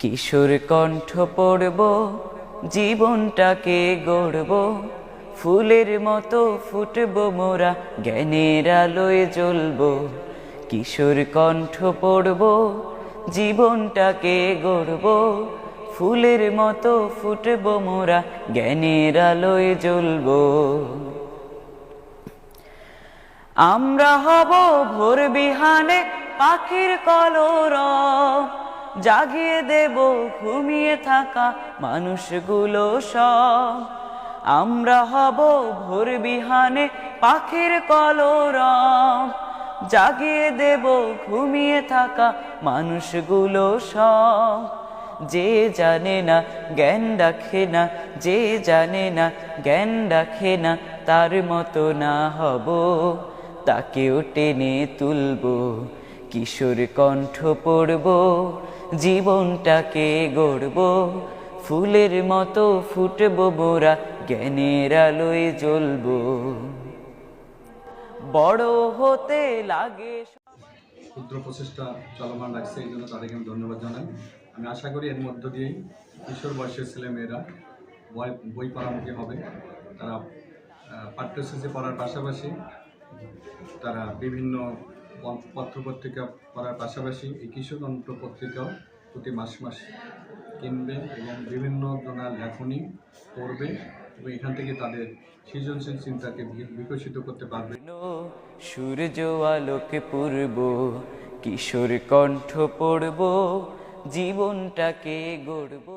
কিশোর কণ্ঠ পড়ব, জীবনটাকে গড়ব, ফুলের মতো ফুটব, মোরা জ্ঞানের আলোয় জ্বলব। কিশোর কণ্ঠ পড়ব, জীবনটাকে গড়ব, ফুলের মতো ফুটব, মোরা জ্ঞানের আলোয় জ্বলব। আমরা হব ভোর বিহানে পাখির কলর জাগিয়ে দেব, ঘুমিয়ে থাকা মানুষগুলো সব। আমরা হব ভোর বিহানে পাখির কলর জাগিয়ে দেব, ঘুমিয়ে থাকা মানুষগুলো সব। যে জানে না জ্ঞান রাখে না, যে জানে না জ্ঞান রাখে না, তার মতো না হব। তাকেও টেনে তুলব। কিশোর কণ্ঠ পড়ব, জীবনটাকে গড়ব, ফুলের মতো ফুটব মোরা জ্ঞানের আলোয় জ্বলব। বড় হতে লাগে ক্ষুদ্র প্রচেষ্টা চলমান রাখছে, এই জন্য তাদেরকে আমি ধন্যবাদ জানাই। আমি আশা করি এর মধ্য দিয়েই কিশোর বয়সের ছেলেমেয়েরা বই বই পড়ামুখী হবে। তারা পাঠ্যসূচি পড়ার পাশাপাশি তারা বিভিন্ন পত্রপত্রিকা পড়ার পাশাপাশি এই কিশোরতন্ত্র পত্রিকাও প্রতি মাস মাস কিনবে এবং বিভিন্ন জনার লেখনী পড়বে এবং এখান থেকে তাদের সৃজনশীল চিন্তাকে বিকশিত করতে পারবে। সূর্য আলোকে পূর্ব কিশোর কণ্ঠ পড়ব, জীবনটাকে গড়ব।